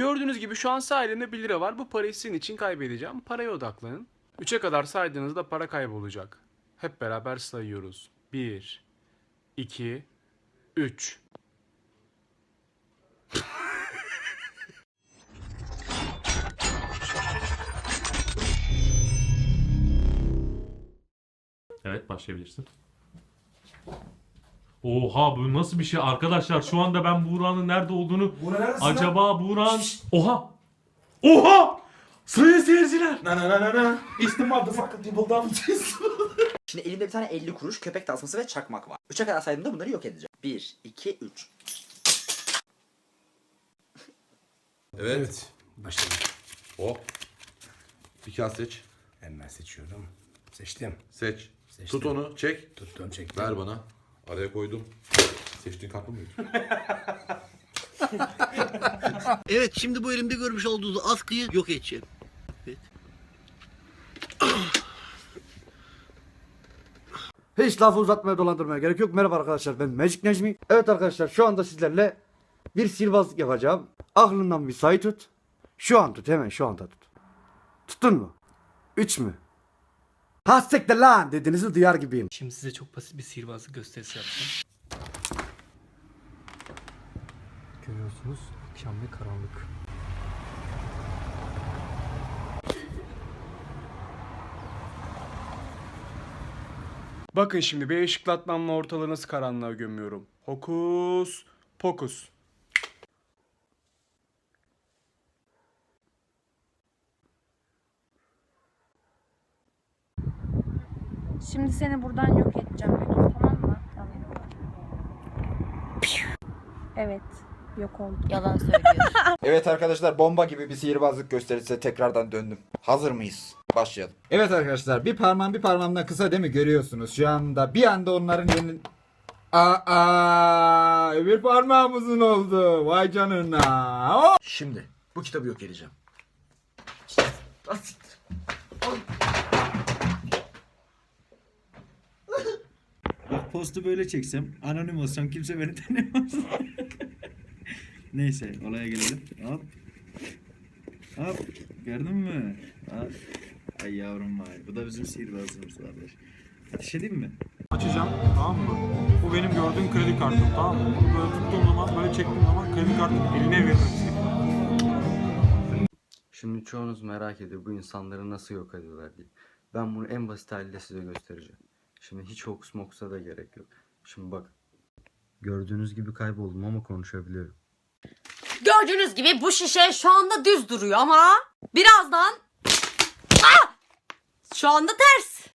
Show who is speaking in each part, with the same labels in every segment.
Speaker 1: Gördüğünüz gibi şu an sağ elimde 1 lira var. Bu parayı sizin için kaybedeceğim. Paraya odaklanın. 3'e kadar saydığınızda para kaybolacak. Hep beraber sayıyoruz. 1, 2, 3.
Speaker 2: Evet başlayabilirsin. Oha bu nasıl bir şey arkadaşlar şu anda ben Buğra'nın nerede olduğunu acaba Buğra'nın Oha Oha Sayın seyirciler
Speaker 3: Na na na na na. Motherfucking people dummies.
Speaker 4: Şimdi elimde bir tane 50 kuruş, köpek tasması ve çakmak var. 3'e kadar saydığımda bunları yok edeceğim. 1, 2, 3.
Speaker 3: Evet.
Speaker 5: Başlayalım.
Speaker 3: Hop. Bir kağıt seç.
Speaker 5: Hemen seçiyorum. Seçtim.
Speaker 3: Seç.
Speaker 5: Seçtim.
Speaker 3: Tut onu. Çek.
Speaker 5: Tuttum çektim.
Speaker 3: Ver bana. Araya koydum. Seçtiğin kartı mıydı?
Speaker 6: Evet şimdi bu elimde görmüş olduğunuz askıyı yok edeceğim.
Speaker 7: Hiç lafı uzatmaya dolandırmaya gerek yok. Merhaba arkadaşlar ben Magic Necmi. Evet arkadaşlar şu anda sizlerle bir sihirbazlık yapacağım. Aklından bir sayı tut. Şu an tut hemen şu anda tut. Tuttun mu? 3 mü? Ha siktir lan dediğinizi duyar gibiyim.
Speaker 8: Şimdi size çok basit bir sihirbazlık gösterisi yapacağım. Görüyorsunuz akşam ve karanlık.
Speaker 1: Bakın şimdi bir ışıklatmamla ortalığı nasıl karanlığa gömüyorum. Hokus pokus.
Speaker 9: Şimdi seni buradan yok edeceğim Betül tamam mı? Tamam. Evet. Yok oldu.
Speaker 10: Yalan söylüyorsun.
Speaker 4: Evet arkadaşlar bomba gibi bir sihirbazlık gösterisine tekrardan döndüm. Hazır mıyız? Başlayalım.
Speaker 11: Evet arkadaşlar bir parmağım bir parmağımdan kısa değil mi görüyorsunuz şu anda bir anda onların yeni Aa, bir parmağım uzun oldu. Vay canına. Oh!
Speaker 4: Şimdi bu kitabı yok edeceğim.
Speaker 12: Bak postu böyle çeksem anonim olsam kimse beni tanımaz. Neyse olaya gelelim. Hop. Hop. Gördün mü? Hop. Ay yavrum vay. Bu da bizim sihirbazımız kardeş. Ateş edeyim mi?
Speaker 2: Açacağım tamam mı? Bu benim gördüğüm kredi kartım tamam mı? Bunu böyle tuttuğum zaman böyle çektiğim zaman kredi kartını eline vermek
Speaker 8: Şimdi çoğunuz merak ediyor bu insanları nasıl yok ediyorlar diye. Ben bunu en basit haliyle size göstereceğim. Şimdi hiç hokus mokusa da gerek yok. Şimdi bak. Gördüğünüz gibi kayboldum ama konuşabiliyorum.
Speaker 10: Gördüğünüz gibi bu şişe şu anda düz duruyor ama birazdan Ah! Şu anda ters.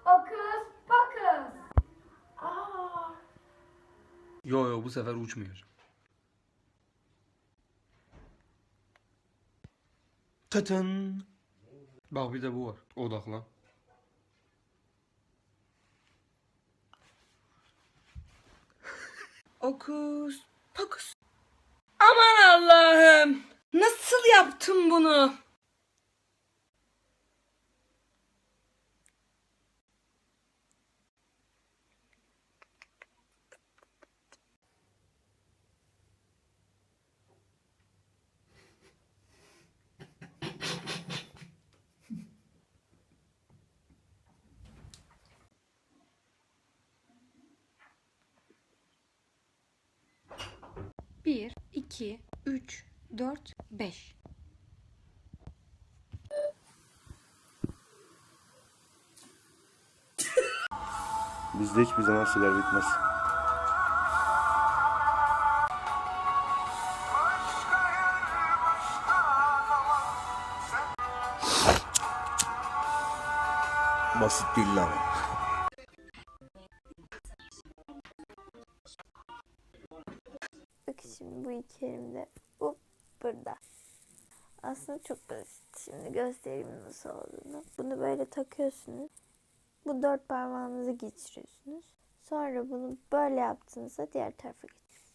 Speaker 9: Okus pokus.
Speaker 1: Yo yo bu sefer uçmuyor. Tatın. Bak bir de bu var. Odaklan.
Speaker 10: Okus pokus. Aman Allah'ım. Nasıl yaptım bunu?
Speaker 9: Bir, iki, üç, dört, beş.
Speaker 5: Bizde hiçbir zaman siler bitmez. Basit değil lan.
Speaker 9: Şimdi bu iki elimde. Bu burada. Aslında çok basit. Şimdi göstereyim nasıl olduğunu. Bunu böyle takıyorsunuz. Bu dört parmağınızı geçiriyorsunuz. Sonra bunu böyle yaptığınızda diğer tarafa geçiyorsunuz.